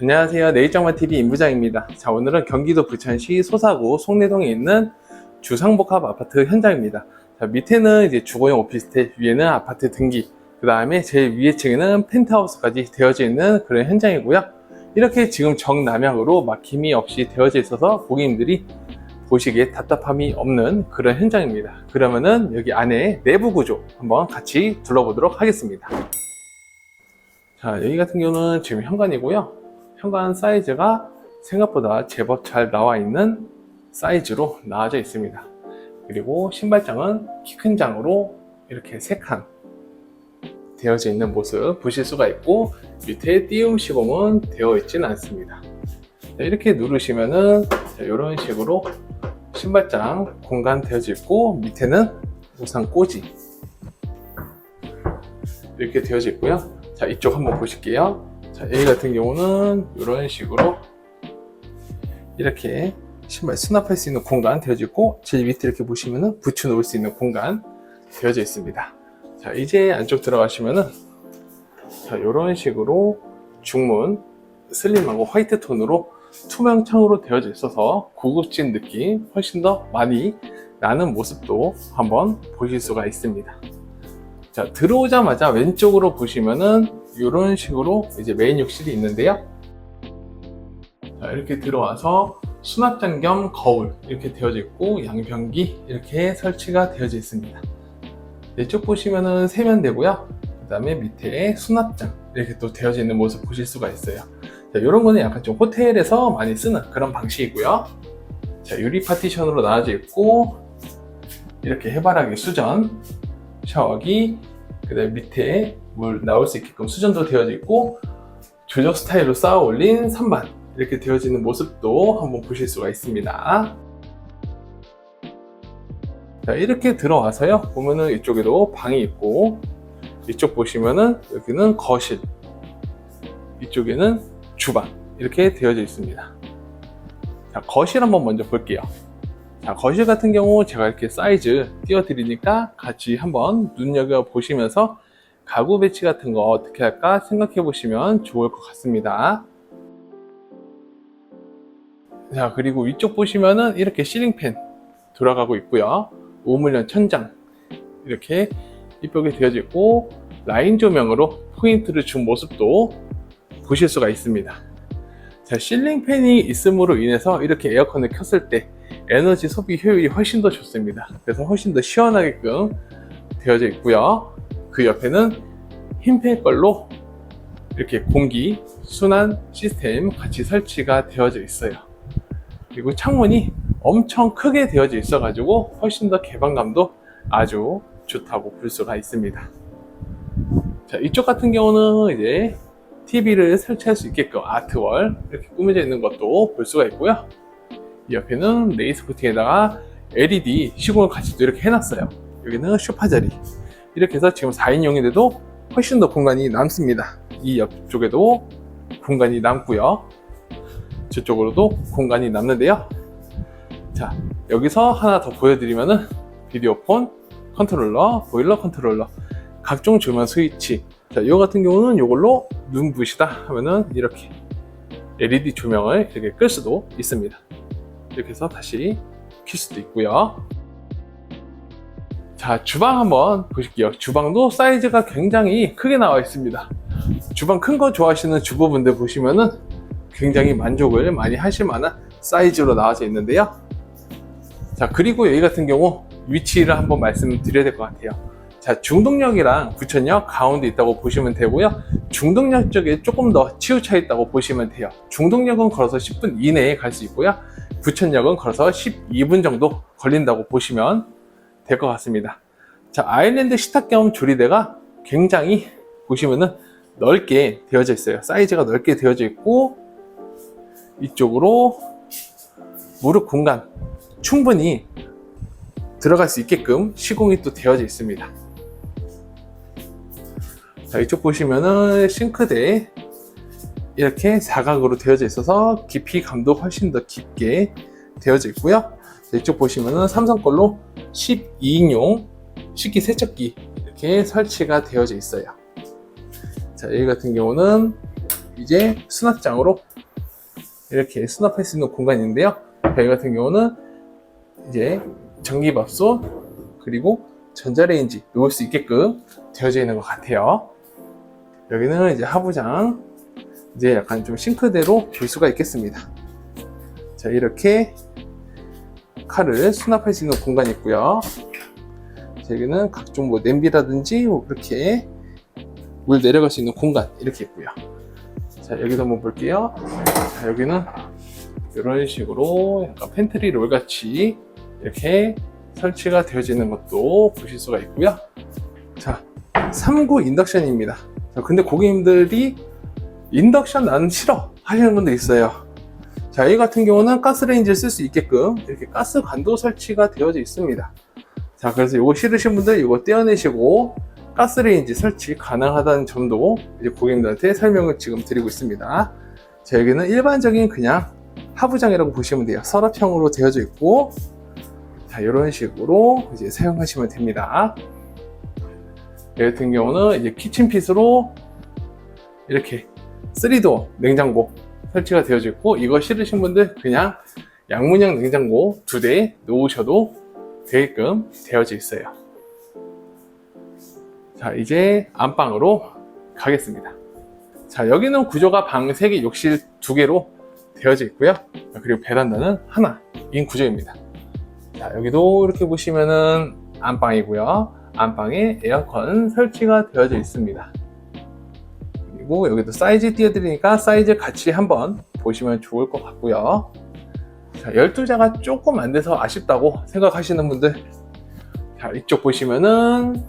안녕하세요. 네이정마 TV 임부장입니다. 자, 오늘은 경기도 부천시 소사구 송내동에 있는 주상복합 아파트 현장입니다. 자, 밑에는 이제 주거용 오피스텔, 위에는 아파트 등기, 그 다음에 제일 위에 층에는 펜트하우스까지 되어져 있는 그런 현장이고요. 이렇게 지금 정남향으로 막힘이 없이 되어져 있어서 고객님들이 보시기에 답답함이 없는 그런 현장입니다. 그러면은 여기 안에 내부 구조 한번 같이 둘러보도록 하겠습니다. 자, 여기 같은 경우는 지금 현관이고요. 현관 사이즈가 생각보다 제법 잘 나와 있는 사이즈로 나와져 있습니다. 그리고 신발장은 키 큰 장으로 이렇게 세칸 되어져 있는 모습 보실 수가 있고 밑에 띄움 시공은 되어 있지는 않습니다. 자, 이렇게 누르시면은 자, 이런 식으로 신발장 공간 되어져 있고 밑에는 우산 꽂이 이렇게 되어져 있고요. 자 이쪽 한번 보실게요. 자 여기 같은 경우는 이런 식으로 이렇게 신발 수납할 수 있는 공간 되어져 있고 제일 밑에 이렇게 보시면은 붙여 놓을 수 있는 공간 되어져 있습니다. 자 이제 안쪽 들어가시면은 자 이런 식으로 중문 슬림하고 화이트 톤으로 투명 창으로 되어져 있어서 고급진 느낌 훨씬 더 많이 나는 모습도 한번 보실 수가 있습니다. 자, 들어오자마자 왼쪽으로 보시면은 이런 식으로 이제 메인 욕실이 있는데요. 자, 이렇게 들어와서 수납장 겸 거울 이렇게 되어져 있고 양변기 이렇게 설치가 되어져 있습니다. 이쪽 보시면은 세면대고요. 그 다음에 밑에 수납장 이렇게 또 되어져 있는 모습 보실 수가 있어요. 자, 이런 거는 약간 좀 호텔에서 많이 쓰는 그런 방식이고요. 자, 유리 파티션으로 나와져 있고 이렇게 해바라기 수전, 샤워기, 그 다음 밑에 물 나올 수 있게끔 수전도 되어져 있고 조적 스타일로 쌓아 올린 선반 이렇게 되어지는 모습도 한번 보실 수가 있습니다. 자, 이렇게 들어와서요. 보면은 이쪽에도 방이 있고 이쪽 보시면은 여기는 거실, 이쪽에는 주방 이렇게 되어져 있습니다. 자, 거실 한번 먼저 볼게요. 자, 거실 같은 경우 제가 이렇게 사이즈 띄워 드리니까 같이 한번 눈여겨 보시면서 가구 배치 같은 거 어떻게 할까 생각해 보시면 좋을 것 같습니다. 자, 그리고 위쪽 보시면은 이렇게 시링팬 돌아가고 있고요. 우물형 천장 이렇게 되어져 있고 라인 조명으로 포인트를 준 모습도 보실 수가 있습니다. 자, 실링 팬이 있음으로 인해서 이렇게 에어컨을 켰을 때 에너지 소비 효율이 훨씬 더 좋습니다. 그래서 훨씬 더 시원하게끔 되어져 있고요. 그 옆에는 흰펜 걸로 이렇게 공기 순환 시스템 같이 설치가 되어져 있어요. 그리고 창문이 엄청 크게 되어져 있어가지고 훨씬 더 개방감도 아주 좋다고 볼 수가 있습니다. 자, 이쪽 같은 경우는 이제 TV를 설치할 수 있게끔 아트월 이렇게 꾸며져 있는 것도 볼 수가 있고요. 이 옆에는 레이스 코팅에다가 LED 시공을 같이 또 이렇게 해놨어요. 여기는 쇼파 자리. 이렇게 해서 지금 4인용인데도 훨씬 더 공간이 남습니다. 이 옆쪽에도 공간이 남고요. 저쪽으로도 공간이 남는데요. 자, 여기서 하나 더 보여드리면은 비디오폰, 컨트롤러, 보일러 컨트롤러, 각종 조명 스위치. 자, 이거 같은 경우는 이걸로 눈부시다 하면은 이렇게 LED 조명을 이렇게 끌 수도 있습니다. 이렇게 해서 다시 킬 수도 있고요. 자, 주방 한번 보실게요. 주방도 사이즈가 굉장히 크게 나와 있습니다. 주방 큰 거 좋아하시는 주부분들 보시면은 굉장히 만족을 많이 하실 만한 사이즈로 나와져 있는데요. 자, 그리고 여기 같은 경우 위치를 한번 말씀드려야 될 것 같아요. 자, 중동역이랑 부천역 가운데 있다고 보시면 되고요. 중동역 쪽에 조금 더 치우쳐 있다고 보시면 돼요. 중동역은 걸어서 10분 이내에 갈 수 있고요. 부천역은 걸어서 12분 정도 걸린다고 보시면 될 것 같습니다. 자, 아일랜드 식탁 겸 조리대가 굉장히 보시면은 넓게 되어져 있어요. 사이즈가 넓게 되어져 있고 이쪽으로 무릎 공간 충분히 들어갈 수 있게끔 시공이 또 되어져 있습니다. 자, 이쪽 보시면은 싱크대 이렇게 사각으로 되어져 있어서 깊이 감도 훨씬 더 깊게 되어져 있고요. 자, 이쪽 보시면은 삼성 걸로 12인용 식기 세척기 이렇게 설치가 되어져 있어요. 자, 여기 같은 경우는 이제 수납장으로 이렇게 수납할 수 있는 공간이 있는데요. 여기 같은 경우는 이제 전기밥솥 그리고 전자레인지 놓을 수 있게끔 되어져 있는 것 같아요. 여기는 이제 하부장 이제 약간 좀 싱크대로 볼 수가 있겠습니다. 자 이렇게 칼을 수납할 수 있는 공간이 있고요. 자, 여기는 각종 뭐 냄비라든지 뭐 이렇게 물 내려갈 수 있는 공간 이렇게 있고요. 자 여기도 한번 볼게요. 자 여기는 이런 식으로 약간 팬트리 롤 같이 이렇게 설치가 되어져 있는 것도 보실 수가 있고요. 자 3구 인덕션입니다. 자, 근데 고객님들이 인덕션 나는 싫어 하시는 분도 있어요. 자, 이 같은 경우는 가스레인지를 쓸 수 있게끔 이렇게 가스 관도 설치가 되어져 있습니다. 자, 그래서 이거 싫으신 분들 이거 떼어내시고 가스레인지 설치 가능하다는 점도 이제 고객님들한테 설명을 지금 드리고 있습니다. 자, 여기는 일반적인 그냥 하부장이라고 보시면 돼요. 서랍형으로 되어져 있고, 자, 이런 식으로 이제 사용하시면 됩니다. 이 같은 경우는 이제 키친핏으로 이렇게 3도어 냉장고 설치가 되어져 있고 이거 싫으신 분들 그냥 양문형 냉장고 두 대 놓으셔도 되게끔 되어져 있어요. 자 이제 안방으로 가겠습니다. 자 여기는 구조가 방 3개, 욕실 2개로 되어져 있고요. 자, 그리고 베란다는 하나인 구조입니다. 자 여기도 이렇게 보시면은 안방이고요. 안방에 에어컨 설치가 되어져 있습니다. 그리고 여기도 사이즈 띄워드리니까 사이즈 같이 한번 보시면 좋을 것 같고요. 자, 12자가 조금 안 돼서 아쉽다고 생각하시는 분들 자, 이쪽 보시면은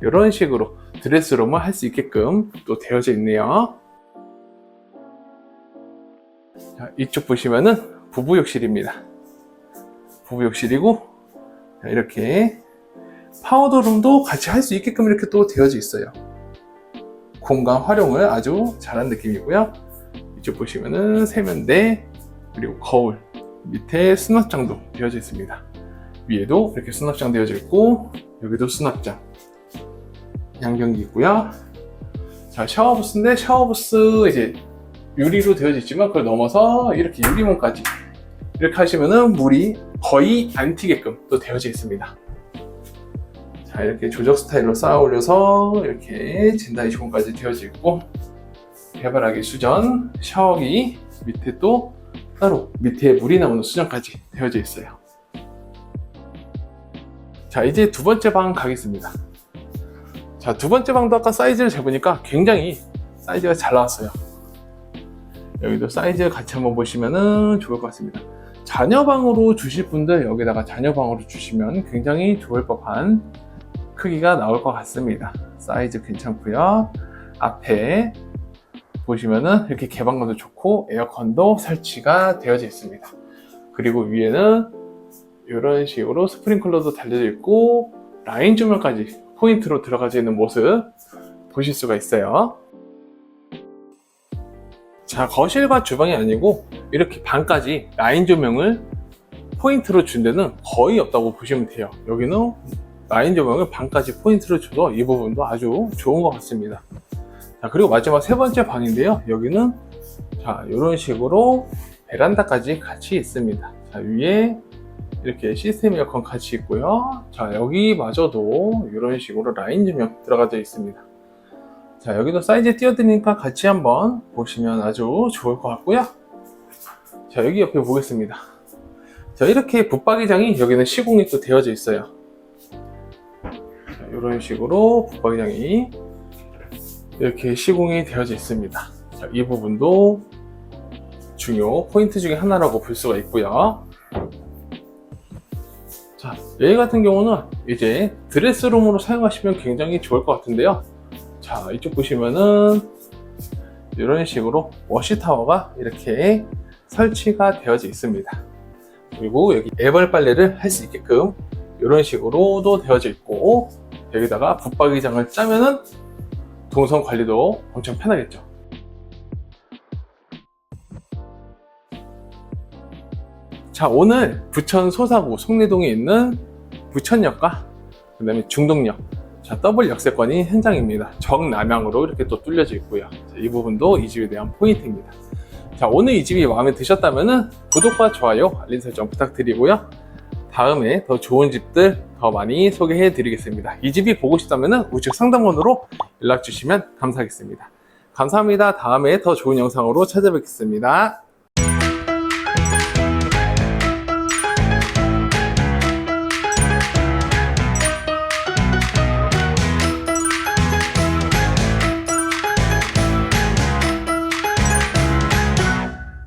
이런 식으로 드레스룸을 할 수 있게끔 또 되어져 있네요. 자, 이쪽 보시면은 부부 욕실입니다. 부부 욕실이고 자, 이렇게 파우더룸도 같이 할 수 있게끔 이렇게 또 되어져 있어요. 공간 활용을 아주 잘한 느낌이고요. 이쪽 보시면은 세면대 그리고 거울 밑에 수납장도 되어져 있습니다. 위에도 이렇게 수납장 되어져 있고 여기도 수납장 양변기 있고요. 자 샤워부스인데 샤워부스 이제 유리로 되어져 있지만 그걸 넘어서 이렇게 유리문까지 이렇게 하시면은 물이 거의 안 튀게끔 또 되어져 있습니다. 자, 이렇게 조적 스타일로 쌓아 올려서 이렇게 젠다이 시공까지 되어져 있고 해바라기 수전, 샤워기 밑에 또 따로 밑에 물이 나오는 수전까지 되어져 있어요. 자, 이제 두 번째 방 가겠습니다. 자, 두 번째 방도 아까 사이즈를 재보니까 굉장히 사이즈가 잘 나왔어요. 여기도 사이즈 같이 한번 보시면은 좋을 것 같습니다. 자녀방으로 주실 분들 여기다가 자녀방으로 주시면 굉장히 좋을 법한 크기가 나올 것 같습니다. 사이즈 괜찮고요. 앞에 보시면은 이렇게 개방감도 좋고 에어컨도 설치가 되어져 있습니다. 그리고 위에는 이런 식으로 스프링클러도 달려져 있고 라인 조명까지 포인트로 들어가져 있는 모습 보실 수가 있어요. 자, 거실과 주방이 아니고 이렇게 방까지 라인 조명을 포인트로 준 데는 거의 없다고 보시면 돼요. 여기는 라인 조명을 방까지 포인트로 줘서 이 부분도 아주 좋은 것 같습니다. 자, 그리고 마지막 세 번째 방인데요. 여기는 자, 이런 식으로 베란다까지 같이 있습니다. 자, 위에 이렇게 시스템 에어컨 같이 있고요. 자, 여기마저도 이런 식으로 라인 조명 들어가져 있습니다. 자, 여기도 사이즈 띄워드리니까 같이 한번 보시면 아주 좋을 것 같고요. 자, 여기 옆에 보겠습니다. 자, 이렇게 붙박이장이 여기는 시공이 또 되어져 있어요. 자, 이런 식으로 붙박이장이 이렇게 시공이 되어져 있습니다. 자, 이 부분도 중요 포인트 중에 하나라고 볼 수가 있고요. 자, 얘 같은 경우는 이제 드레스룸으로 사용하시면 굉장히 좋을 것 같은데요. 자, 이쪽 보시면은 이런 식으로 워시타워가 이렇게 설치가 되어져 있습니다. 그리고 여기 애벌 빨래를 할 수 있게끔 이런 식으로도 되어져 있고 여기다가 붙박이장을 짜면은 동선 관리도 엄청 편하겠죠. 자, 오늘 부천 소사구 송내동에 있는 부천역과 그 다음에 중동역 자, 더블 역세권이 현장입니다. 정남향으로 이렇게 또 뚫려져 있고요. 자, 이 부분도 이 집에 대한 포인트입니다. 자, 오늘 이 집이 마음에 드셨다면 구독과 좋아요, 알림 설정 부탁드리고요. 다음에 더 좋은 집들 더 많이 소개해 드리겠습니다. 이 집이 보고 싶다면 우측 상담원으로 연락 주시면 감사하겠습니다. 감사합니다. 다음에 더 좋은 영상으로 찾아뵙겠습니다.